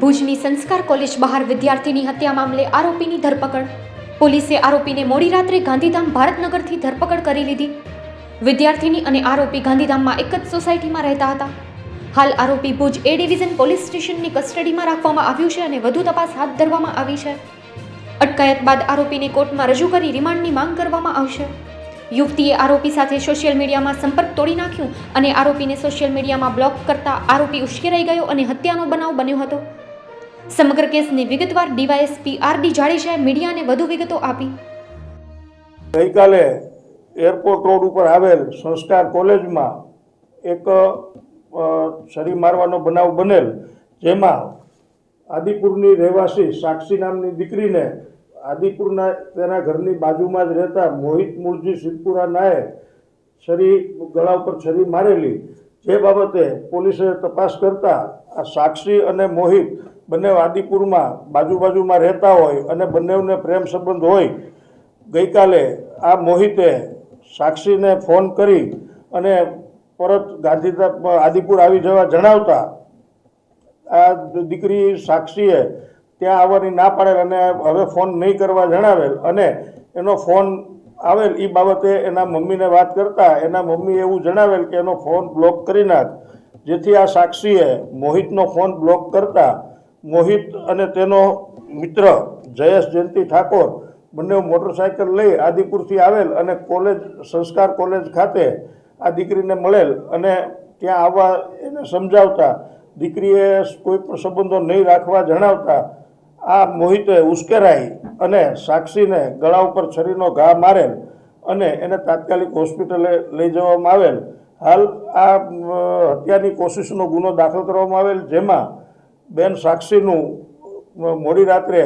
ભુજની સંસ્કાર કોલેજ બહાર વિદ્યાર્થીની હત્યા મામલે આરોપીની ધરપકડ. પોલીસે આરોપીને મોડી રાત્રે ગાંધીધામ ભારતનગરથી ધરપકડ કરી લીધી. વિદ્યાર્થીની અને આરોપી ગાંધીધામમાં એક જ સોસાયટીમાં રહેતા હતા. હાલ આરોપી ભુજ એ ડિવિઝન પોલીસ સ્ટેશનની કસ્ટડીમાં રાખવામાં આવ્યું છે અને વધુ તપાસ હાથ ધરવામાં આવી છે. અટકાયત બાદ આરોપીને કોર્ટમાં રજૂ કરી રિમાન્ડની માંગ કરવામાં આવશે. યુવતીએ આરોપી સાથે સોશિયલ મીડિયામાં સંપર્ક તોડી નાખ્યું અને આરોપીને સોશિયલ મીડિયામાં બ્લોક કરતા આરોપી ઉશ્કેરાઈ ગયો અને હત્યાનો બનાવ બન્યો હતો. સમગ્ર કેસની વિગતવાર ડીવાયએસપી આર ડી જાડેજાએ મીડિયાને વધુ વિગતો આપી. ગઈકાલે એરપોર્ટ રોડ ઉપર આવેલ સંસ્કાર કોલેજમાં એક છરી મારવાનો બનાવ બનેલ, જેમાં આદિપુરની રહેવાસી સાક્ષી નામની દીકરીને આદિપુરના તેના ઘરની બાજુમાં જ રહેતા મોહિત મૂળજી સિદ્ધપુરા નાએ છરી ગળા ઉપર છરી મારેલી. જે બાબતે પોલીસે તપાસ કરતા આ સાક્ષી અને મોહિત બંને આદિપુરમાં બાજુ બાજુમાં રહેતા હોય અને બંનેને પ્રેમ સંબંધ હોય, ગઈકાલે આ મોહિતે સાક્ષીને ફોન કરી અને પરત ગાંધીધામ, આદિપુર આવી જવા જણાવતા આ દીકરી સાક્ષીએ ત્યાં આવવાની ના પાડેલ અને હવે ફોન નહીં કરવા જણાવેલ અને એનો ફોન આવેલ એ બાબતે એના મમ્મીને વાત કરતા એના મમ્મી એવું જણાવેલ કે એનો ફોન બ્લોક કરી નાખ. જેથી આ સાક્ષીએ મોહિતનો ફોન બ્લોક કરતા મોહિત અને તેનો મિત્ર જયેશ જયંતિ ઠાકોર બંને મોટરસાયકલ લઈ આદિપુરથી આવેલ અને કોલેજ, સંસ્કાર કોલેજ ખાતે આ દીકરીને મળેલ અને ત્યાં આવવા એને સમજાવતા, દીકરીએ કોઈ પણ સંબંધો નહીં રાખવા જણાવતા, આ મોહિતે ઉશ્કેરાઈ અને સાક્ષીને ગળા ઉપર છરીનો ઘા મારેલ અને એને તાત્કાલિક હોસ્પિટલે લઈ જવામાં આવેલ. હાલ આ હત્યાની કોશિશનો ગુનો દાખલ કરવામાં આવેલ, જેમાં બેન સાક્ષીનું મોડી રાત્રે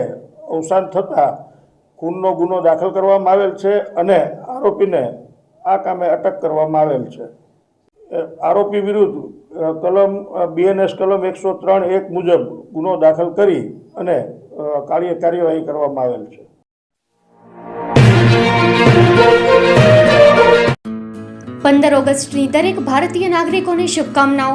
અવસાન થતાં ખૂનનો ગુનો દાખલ કરવામાં આવેલ છે અને આરોપીને આ કામે અટક કરવામાં આવેલ છે. આરોપી વિરુદ્ધ કલમ બીએનએસ કલમ એકસો ત્રણ એક મુજબ ગુનો દાખલ કરી અને કાર્યવાહી કરવામાં આવેલ છે. પંદર ઓગસ્ટની દરેક ભારતીય નાગરિકોને શુભકામનાઓ.